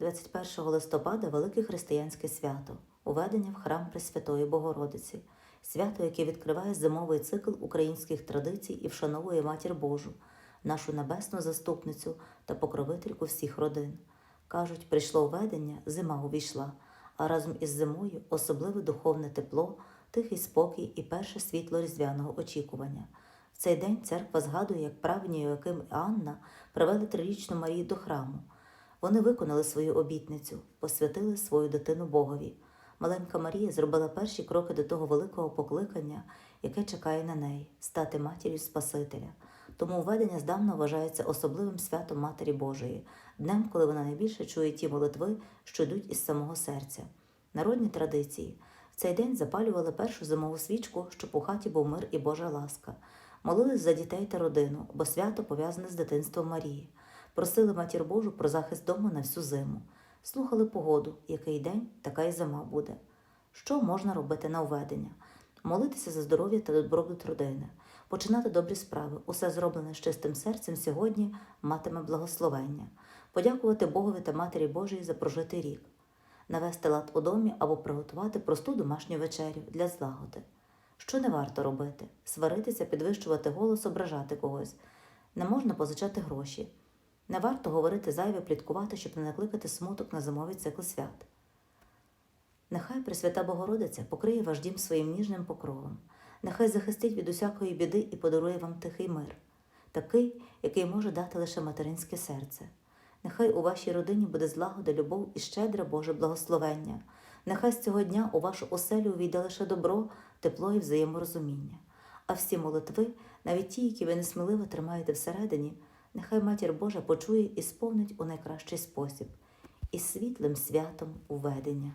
21 листопада велике християнське свято, уведення в храм Пресвятої Богородиці, свято, яке відкриває зимовий цикл українських традицій і вшановує Матір Божу, нашу небесну заступницю та покровительку всіх родин. Кажуть, прийшло введення, зима увійшла, а разом із зимою особливе духовне тепло, тихий спокій і перше світло різдвяного очікування. В цей день церква згадує, як правні і Анна привели трирічну Марію до храму. Вони виконали свою обітницю, посвятили свою дитину Богові. Маленька Марія зробила перші кроки до того великого покликання, яке чекає на неї стати матір'ю Спасителя. Тому введення здавна вважається особливим святом Матері Божої, днем, коли вона найбільше чує ті молитви, що йдуть із самого серця. Народні традиції в цей день запалювали першу зимову свічку, щоб у хаті був мир і Божа ласка. Молились за дітей та родину, бо свято пов'язане з дитинством Марії. Просили матір Божу про захист дому на всю зиму. Слухали погоду, який день, така й зима буде. Що можна робити на введення? Молитися за здоров'я та добробут родини, починати добрі справи, усе зроблене з чистим серцем сьогодні матиме благословення, подякувати Богові та Матері Божій за прожитий рік, навести лад у домі або приготувати просту домашню вечерю для злагоди. Що не варто робити? Сваритися, підвищувати голос, ображати когось. Не можна позичати гроші. Не варто говорити зайве, пліткувати, щоб не накликати смуток на зимовий цикл свят. Нехай Пресвята Богородиця покриє ваш дім своїм ніжним покровом, нехай захистить від усякої біди і подарує вам тихий мир, такий, який може дати лише материнське серце. Нехай у вашій родині буде злагода, любов і щедре Боже благословення. Нехай з цього дня у вашу оселю увійде лише добро, тепло і взаєморозуміння. А всі молитви, навіть ті, які ви несміливо тримаєте всередині, нехай Матір Божа почує і сповнить у найкращий спосіб, із світлим святом уведення.